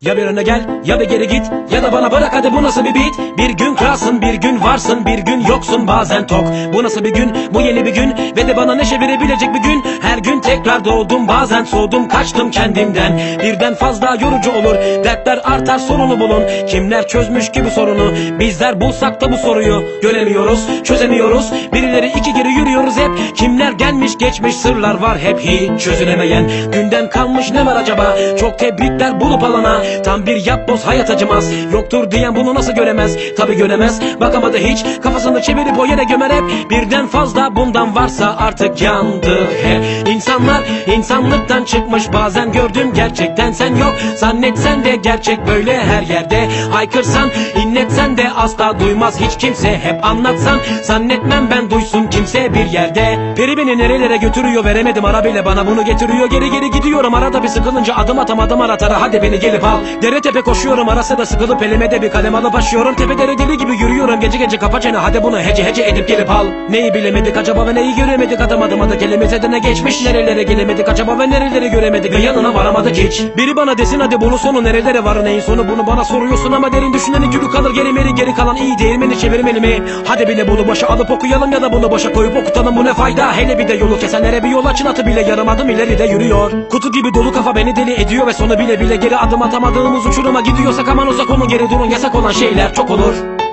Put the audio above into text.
Ya bir öne gel ya bir geri git. Ya da bana bırak hadi bu nasıl bir beat? Bir gün kralsın bir gün varsın bir gün yoksun bazen tok. Bu nasıl bir gün? Bu yeni bir gün. Ve de bana neşe verebilecek bir gün Her gün tekrar doğdum bazen soğudum kaçtım kendimden. Birden fazla yorucu olur Dertler artar sorunu bulun. Kimler çözmüş ki bu sorunu? Bizler bulsak da bu soruyu. Göremiyoruz çözemiyoruz. Birileri iki geri yürüyoruz hep. Kimler gelmiş geçmiş sırlar var hep hiç çözülemeyen. Günden kalmış ne var acaba? Çok tebrikler bulup alana. Tam bir yapboz hayat acımaz. Yoktur diyen bunu nasıl göremez? Tabi göremez. Bakamadı hiç. Kafasını çevirip o yere gömer hep. Birden fazla bundan varsa artık yandı hep İnsanlar insanlıktan çıkmış Bazen gördüm gerçekten sen yok. Zannetsen de gerçek böyle her yerde. Haykırsan inletsen de asla duymaz hiç kimse. Hep anlatsan zannetmem ben duysun kimse bir yerde. Peri beni nerelere götürüyor veremedim arabayla bana bunu getiriyor. Geri geri gidiyorum arada bir sıkılınca adım atamadım aratara. Hadi beni gelip al. Dere tepe koşuyorum arası da sıkılıp elime de bir kalem alıp açıyorum Tepe dere deli gibi yürüyorum gece gece kapa çene. Hadi bunu hece hece edip gelip al. Neyi bilemedik acaba ve neyi göremedik? Adım adım adı kelimesi de ne geçmiş Nerelere gelemedik? Acaba ve nereleri göremedik? Ve yanına varamadık hiç. Biri bana desin hadi bunun sonu nerelere var? Neyin sonu? Bunu bana soruyorsun ama derin düşüneni gülü kalır geri meri geri kalan iyi değirmeni çevirmeli mi? Hadi bile bunu başa alıp okuyalım ya da bunu başa koyup okutalım. Bu ne fayda? Hele bir de yolu kesenlere bir yol açın. Atı bile yarım adım ileride yürüyor. Kutu gibi dolu kafa beni deli ediyor ve sonu bile bile geri adım atamadığımız uçuruma gidiyorsak aman uzak olun geri durun. Yasak olan şeyler çok olur